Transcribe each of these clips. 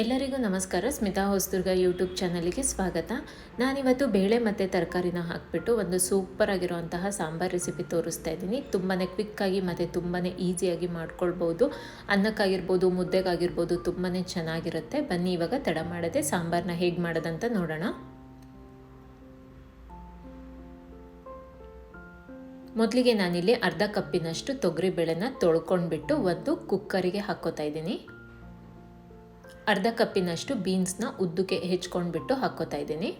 ಎಲ್ಲರಿಗೂ ನಮಸ್ಕಾರ. ಸ್ಮಿತಾ ಹೊಸದುರ್ಗ ಯೂಟ್ಯೂಬ್ ಚಾನಲಿಗೆ ಸ್ವಾಗತ. ನಾನಿವತ್ತು ಬೇಳೆ ಮತ್ತು ತರಕಾರಿನ ಹಾಕಿಬಿಟ್ಟು ಒಂದು ಸೂಪರ್ ಆಗಿರುವಂತಹ ಸಾಂಬಾರ್ ರೆಸಿಪಿ ತೋರಿಸ್ತಾ ಇದ್ದೀನಿ. ತುಂಬಾ ಕ್ವಿಕ್ಕಾಗಿ ಮತ್ತು ತುಂಬಾ ಈಸಿಯಾಗಿ ಮಾಡ್ಕೊಳ್ಬೋದು ಅನ್ನಕ್ಕಾಗಿರ್ಬೋದು, ಮುದ್ದೆಗಾಗಿರ್ಬೋದು ತುಂಬಾ ಚೆನ್ನಾಗಿರುತ್ತೆ. ಬನ್ನಿ ಇವಾಗ ತಡ ಮಾಡದೆ ಸಾಂಬಾರನ್ನ ಹೇಗೆ ಮಾಡೋದಂತ ನೋಡೋಣ. ಮೊದಲಿಗೆ ನಾನಿಲ್ಲಿ ಅರ್ಧ ಕಪ್ಪಿನಷ್ಟು ತೊಗರಿಬೇಳೆನ ತೊಳ್ಕೊಂಡ್ಬಿಟ್ಟು ಒಂದು ಕುಕ್ಕರಿಗೆ ಹಾಕೋತಾ ಇದ್ದೀನಿ. ಅರ್ಧ ಕಪ್ಪಿನಷ್ಟು ಬೀನ್ಸ್ನ ಉದ್ದಕ್ಕೆ ಹೆಚ್ಕೊಂಡ್ಬಿಟ್ಟು ಹಾಕ್ಕೋತಾ ಇದ್ದೀನಿ.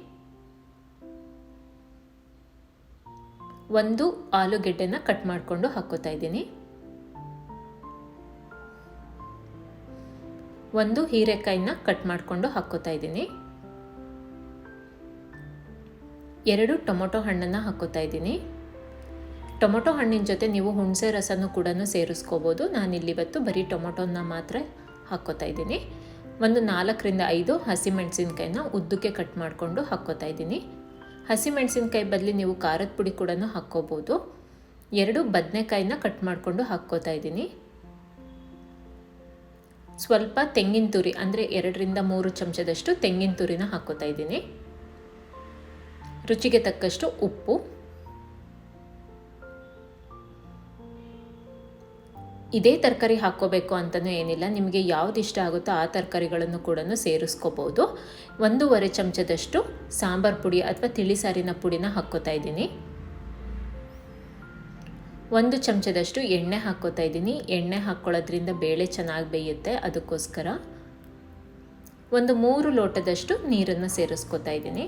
ಒಂದು ಆಲೂಗೆಡ್ಡೆನ ಕಟ್ ಮಾಡಿಕೊಂಡು ಹಾಕ್ಕೋತಾ ಇದ್ದೀನಿ. ಒಂದು ಹೀರೆಕಾಯಿನ ಕಟ್ ಮಾಡಿಕೊಂಡು ಹಾಕ್ಕೋತಾ ಇದ್ದೀನಿ. ಎರಡು ಟೊಮೊಟೊ ಹಣ್ಣನ್ನು ಹಾಕ್ಕೋತಾ ಇದ್ದೀನಿ. ಟೊಮೊಟೊ ಹಣ್ಣಿನ ಜೊತೆ ನೀವು ಹುಣಸೆ ರಸನೂ ಕೂಡ ಸೇರಿಸ್ಕೋಬೋದು. ನಾನಿಲ್ಲಿವತ್ತು ಬರೀ ಟೊಮೊಟೊನ ಮಾತ್ರ ಹಾಕ್ಕೋತಾ ಇದ್ದೀನಿ. ಒಂದು ನಾಲ್ಕರಿಂದ ಐದು ಹಸಿಮೆಣಸಿನ್ಕಾಯಿನ ಉದ್ದಕ್ಕೆ ಕಟ್ ಮಾಡಿಕೊಂಡು ಹಾಕ್ಕೋತಾ ಇದ್ದೀನಿ. ಹಸಿಮೆಣಸಿನ್ಕಾಯಿ ಬದಲಿ ನೀವು ಖಾರದ ಪುಡಿ ಕೂಡ ಹಾಕ್ಕೋಬೋದು. ಎರಡು ಬದನೆಕಾಯಿನ ಕಟ್ ಮಾಡಿಕೊಂಡು ಹಾಕ್ಕೋತಾ ಇದ್ದೀನಿ. ಸ್ವಲ್ಪ ತೆಂಗಿನ ತುರಿ, ಅಂದರೆ ಎರಡರಿಂದ ಮೂರು ಚಮಚದಷ್ಟು ತೆಂಗಿನ ತುರಿನ ಹಾಕ್ಕೋತಾ ಇದ್ದೀನಿ. ರುಚಿಗೆ ತಕ್ಕಷ್ಟು ಉಪ್ಪು ಇದೇ ತರಕಾರಿ ಹಾಕ್ಕೋಬೇಕು ಅಂತಲೂ ಏನಿಲ್ಲ. ನಿಮಗೆ ಯಾವ್ದು ಇಷ್ಟ ಆಗುತ್ತೋ ಆ ತರಕಾರಿಗಳನ್ನು ಕೂಡ ಸೇರಿಸ್ಕೋಬೋದು. ಒಂದೂವರೆ ಚಮಚದಷ್ಟು ಸಾಂಬಾರು ಪುಡಿ ಅಥವಾ ತಿಳಿಸಾರಿನ ಪುಡಿನ ಹಾಕ್ಕೋತಾ ಇದ್ದೀನಿ. ಒಂದು ಚಮಚದಷ್ಟು ಎಣ್ಣೆ ಹಾಕ್ಕೋತಾ ಇದ್ದೀನಿ. ಎಣ್ಣೆ ಹಾಕ್ಕೊಳ್ಳೋದ್ರಿಂದ ಬೇಳೆ ಚೆನ್ನಾಗಿ ಬೇಯುತ್ತೆ ಅದಕ್ಕೋಸ್ಕರ. ಒಂದು ಮೂರು ಲೋಟದಷ್ಟು ನೀರನ್ನು ಸೇರಿಸ್ಕೋತಾ ಇದ್ದೀನಿ.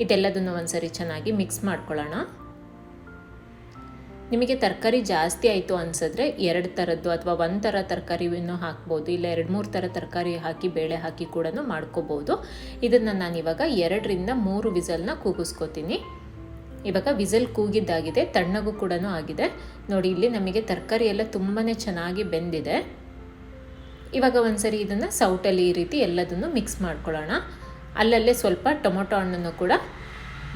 ಇದೆಲ್ಲದನ್ನು ಒಂದ್ಸರಿ ಚೆನ್ನಾಗಿ ಮಿಕ್ಸ್ ಮಾಡ್ಕೊಳ್ಳೋಣ. ನಿಮಗೆ ತರಕಾರಿ ಜಾಸ್ತಿ ಆಯಿತು ಅನ್ಸಿದ್ರೆ ಎರಡು ಥರದ್ದು ಅಥವಾ ಒಂದು ಥರ ತರಕಾರಿಯನ್ನು ಹಾಕ್ಬೋದು, ಇಲ್ಲ ಎರಡು ಮೂರು ಥರ ತರಕಾರಿ ಹಾಕಿ, ಬೇಳೆ ಹಾಕಿ ಕೂಡ ಮಾಡ್ಕೋಬೋದು. ಇದನ್ನು ನಾನಿವಾಗ ಎರಡರಿಂದ ಮೂರು ವಿಸಲ್ನ ಕೂಗಿಸ್ಕೋತೀನಿ. ಇವಾಗ ವಿಸಲ್ ಕೂಗಿದ್ದಾಗಿದೆ, ತಣ್ಣಗೂ ಕೂಡ ಆಗಿದೆ. ನೋಡಿ, ಇಲ್ಲಿ ನಮಗೆ ತರಕಾರಿ ಎಲ್ಲ ತುಂಬಾ ಚೆನ್ನಾಗಿ ಬೆಂದಿದೆ. ಇವಾಗ ಒಂದ್ಸರಿ ಇದನ್ನು ಸೌಟಲ್ಲಿ ಈ ರೀತಿ ಎಲ್ಲದನ್ನು ಮಿಕ್ಸ್ ಮಾಡ್ಕೊಳ್ಳೋಣ. ಅಲ್ಲಲ್ಲೇ ಸ್ವಲ್ಪ ಟೊಮೊಟೊ ಹಣ್ಣನ್ನು ಕೂಡ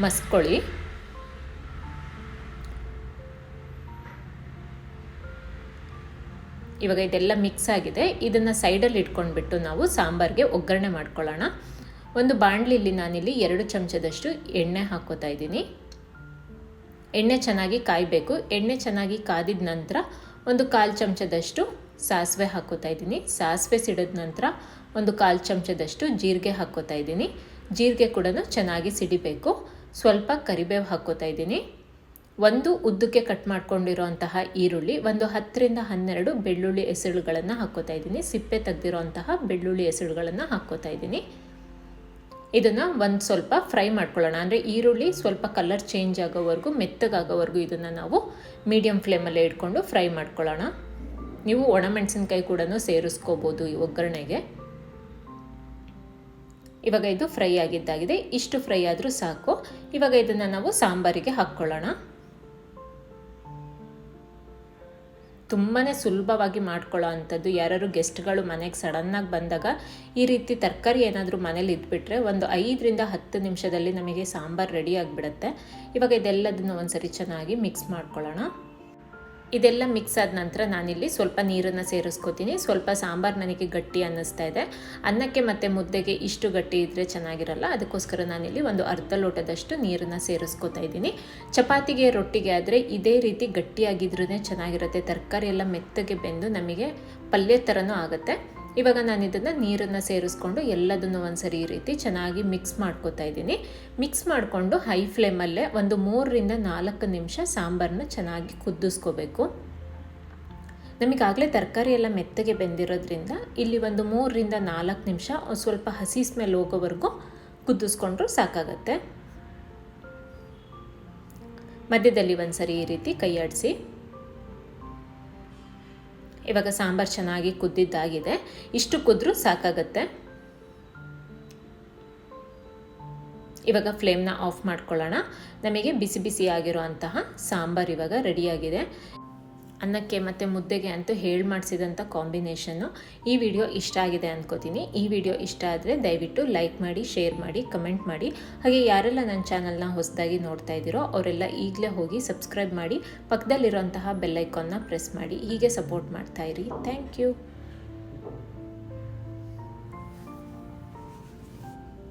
ಮಸ್ಕೊಳ್ಳಿ. ಇವಾಗ ಇದೆಲ್ಲ ಮಿಕ್ಸ್ ಆಗಿದೆ. ಇದನ್ನು ಸೈಡಲ್ಲಿ ಇಟ್ಕೊಂಡ್ಬಿಟ್ಟು ನಾವು ಸಾಂಬಾರಿಗೆ ಒಗ್ಗರಣೆ ಮಾಡ್ಕೊಳ್ಳೋಣ. ಒಂದು ಬಾಣಲಿಲಿ ನಾನಿಲ್ಲಿ ಎರಡು ಚಮಚದಷ್ಟು ಎಣ್ಣೆ ಹಾಕೋತಾ ಇದ್ದೀನಿ. ಎಣ್ಣೆ ಚೆನ್ನಾಗಿ ಕಾಯಬೇಕು. ಎಣ್ಣೆ ಚೆನ್ನಾಗಿ ಕಾದಿದ ನಂತರ ಒಂದು ಕಾಲು ಚಮಚದಷ್ಟು ಸಾಸಿವೆ ಹಾಕೋತಾ ಇದ್ದೀನಿ. ಸಾಸಿವೆ ಸಿಡಿದ ನಂತರ ಒಂದು ಕಾಲು ಚಮಚದಷ್ಟು ಜೀರಿಗೆ ಹಾಕೋತಾ ಇದ್ದೀನಿ. ಜೀರಿಗೆ ಕೂಡ ಚೆನ್ನಾಗಿ ಸಿಡಿಬೇಕು. ಸ್ವಲ್ಪ ಕರಿಬೇವು ಹಾಕೋತಾ ಇದ್ದೀನಿ. ಒಂದು ಉದ್ದಕ್ಕೆ ಕಟ್ ಮಾಡ್ಕೊಂಡಿರೋಂತಹ ಈರುಳ್ಳಿ, ಒಂದು ಹತ್ತರಿಂದ ಹನ್ನೆರಡು ಬೆಳ್ಳುಳ್ಳಿ ಎಸಳುಗಳನ್ನು ಹಾಕೋತಾ ಇದ್ದೀನಿ. ಸಿಪ್ಪೆ ತೆಗೆದಿರೋಂತಹ ಬೆಳ್ಳುಳ್ಳಿ ಎಸಳುಗಳನ್ನು ಹಾಕೋತಾ ಇದ್ದೀನಿ. ಇದನ್ನು ಒಂದು ಸ್ವಲ್ಪ ಫ್ರೈ ಮಾಡ್ಕೊಳ್ಳೋಣ. ಅಂದರೆ ಈರುಳ್ಳಿ ಸ್ವಲ್ಪ ಕಲರ್ ಚೇಂಜ್ ಆಗೋವರೆಗೂ, ಮೆತ್ತಗಾಗೋವರೆಗೂ ಇದನ್ನು ನಾವು ಮೀಡಿಯಮ್ ಫ್ಲೇಮಲ್ಲೇ ಇಟ್ಕೊಂಡು ಫ್ರೈ ಮಾಡ್ಕೊಳ್ಳೋಣ. ನೀವು ಒಣಮೆಣಸಿನ್ಕಾಯಿ ಕೂಡ ಸೇರಿಸ್ಕೋಬೋದು ಈ ಒಗ್ಗರಣೆಗೆ. ಇವಾಗ ಇದು ಫ್ರೈ ಆಗಿದ್ದಾಗಿದೆ. ಇಷ್ಟು ಫ್ರೈ ಆದರೂ ಸಾಕು. ಇವಾಗ ಇದನ್ನು ನಾವು ಸಾಂಬಾರಿಗೆ ಹಾಕ್ಕೊಳ್ಳೋಣ. ತುಂಬಾ ಸುಲಭವಾಗಿ ಮಾಡ್ಕೊಳ್ಳೋ ಅಂಥದ್ದು ಯಾರು ಗೆಸ್ಟ್ಗಳು ಮನೆಗೆ ಸಡನ್ನಾಗಿ ಬಂದಾಗ ಈ ರೀತಿ ತರಕಾರಿ ಏನಾದರೂ ಮನೇಲಿ ಇದ್ಬಿಟ್ರೆ ಒಂದು ಐದರಿಂದ ಹತ್ತು ನಿಮಿಷದಲ್ಲಿ ನಮಗೆ ಸಾಂಬಾರು ರೆಡಿ ಆಗಿಬಿಡುತ್ತೆ. ಇವಾಗ ಇದೆಲ್ಲದನ್ನು ಒಂದ್ಸರಿ ಚೆನ್ನಾಗಿ ಮಿಕ್ಸ್ ಮಾಡ್ಕೊಳ್ಳೋಣ. ಇದೆಲ್ಲ ಮಿಕ್ಸ್ ಆದ ನಂತರ ನಾನಿಲ್ಲಿ ಸ್ವಲ್ಪ ನೀರನ್ನು ಸೇರಿಸ್ಕೋತೀನಿ. ಸ್ವಲ್ಪ ಸಾಂಬಾರು ನನಗೆ ಗಟ್ಟಿ ಅನ್ನಿಸ್ತಾ ಇದೆ. ಅನ್ನಕ್ಕೆ ಮತ್ತು ಮುದ್ದೆಗೆ ಇಷ್ಟು ಗಟ್ಟಿ ಇದ್ದರೆ ಚೆನ್ನಾಗಿರಲ್ಲ. ಅದಕ್ಕೋಸ್ಕರ ನಾನಿಲ್ಲಿ ಒಂದು ಅರ್ಧ ಲೋಟದಷ್ಟು ನೀರನ್ನು ಸೇರಿಸ್ಕೋತಾ ಇದ್ದೀನಿ. ಚಪಾತಿಗೆ, ರೊಟ್ಟಿಗೆ ಆದರೆ ಇದೇ ರೀತಿ ಗಟ್ಟಿಯಾಗಿದ್ರೂ ಚೆನ್ನಾಗಿರುತ್ತೆ. ತರಕಾರಿ ಎಲ್ಲ ಮೆತ್ತಗೆ ಬೆಂದು ನಮಗೆ ಪಲ್ಯ ಥರನೂ ಆಗುತ್ತೆ. ಇವಾಗ ನಾನು ಇದನ್ನು ನೀರನ್ನು ಸೇರಿಸ್ಕೊಂಡು ಎಲ್ಲದನ್ನು ಒಂದ್ಸರಿ ಈ ರೀತಿ ಚೆನ್ನಾಗಿ ಮಿಕ್ಸ್ ಮಾಡ್ಕೋತಾ ಇದ್ದೀನಿ. ಮಿಕ್ಸ್ ಮಾಡಿಕೊಂಡು ಹೈ ಫ್ಲೇಮಲ್ಲೇ ಒಂದು ಮೂರರಿಂದ ನಾಲ್ಕು ನಿಮಿಷ ಸಾಂಬಾರನ್ನ ಚೆನ್ನಾಗಿ ಕುದಿಸ್ಕೋಬೇಕು. ನಮಗಾಗಲೇ ತರಕಾರಿ ಎಲ್ಲ ಮೆತ್ತಗೆ ಬೆಂದಿರೋದ್ರಿಂದ ಇಲ್ಲಿ ಒಂದು ಮೂರರಿಂದ ನಾಲ್ಕು ನಿಮಿಷ ಸ್ವಲ್ಪ ಹಸಿ ಸ್ಮೆಲ್ ಹೋಗೋವರೆಗೂ ಕುದಿಸ್ಕೊಂಡ್ರು ಸಾಕಾಗತ್ತೆ. ಮಧ್ಯದಲ್ಲಿ ಒಂದ್ಸರಿ ಈ ರೀತಿ ಕೈಯಾಡಿಸಿ ಇವಾಗ ಸಾಂಬಾರು ಚೆನ್ನಾಗಿ ಕುದ್ದಿದ್ದಾಗಿದೆ. ಇಷ್ಟು ಕುದ್ರೂ ಸಾಕಾಗತ್ತೆ. ಇವಾಗ ಫ್ಲೇಮ್ನ ಆಫ್ ಮಾಡ್ಕೊಳ್ಳೋಣ. ನಮಗೆ ಬಿಸಿ ಬಿಸಿ ಅಂತಹ ಸಾಂಬಾರು ಇವಾಗ ರೆಡಿಯಾಗಿದೆ. ಅನ್ನಕ್ಕೆ ಮತ್ತು ಮುದ್ದೆಗೆ ಅಂತೂ ಹೇಳಿ ಮಾಡಿಸಿದಂಥ ಕಾಂಬಿನೇಷನ್ನು ಈ ವಿಡಿಯೋ ಇಷ್ಟ ಆಗಿದೆ ಅಂದ್ಕೋತೀನಿ ಈ ವಿಡಿಯೋ ಇಷ್ಟ ಆದರೆ ದಯವಿಟ್ಟು ಲೈಕ್ ಮಾಡಿ ಶೇರ್ ಮಾಡಿ ಕಮೆಂಟ್ ಮಾಡಿ. ಹಾಗೆ ಯಾರೆಲ್ಲ ನನ್ನ ಚಾನಲ್ನ ಹೊಸದಾಗಿ ನೋಡ್ತಾ ಇದ್ದೀರೋ ಅವರೆಲ್ಲ ಈಗಲೇ ಹೋಗಿ ಸಬ್ಸ್ಕ್ರೈಬ್ ಮಾಡಿ. ಪಕ್ಕದಲ್ಲಿರೋಂತಹ ಬೆಲ್ಲೈಕಾನ್ನ ಪ್ರೆಸ್ ಮಾಡಿ. ಹೀಗೆ ಸಪೋರ್ಟ್ ಮಾಡ್ತಾಯಿರಿ ಥ್ಯಾಂಕ್ ಯು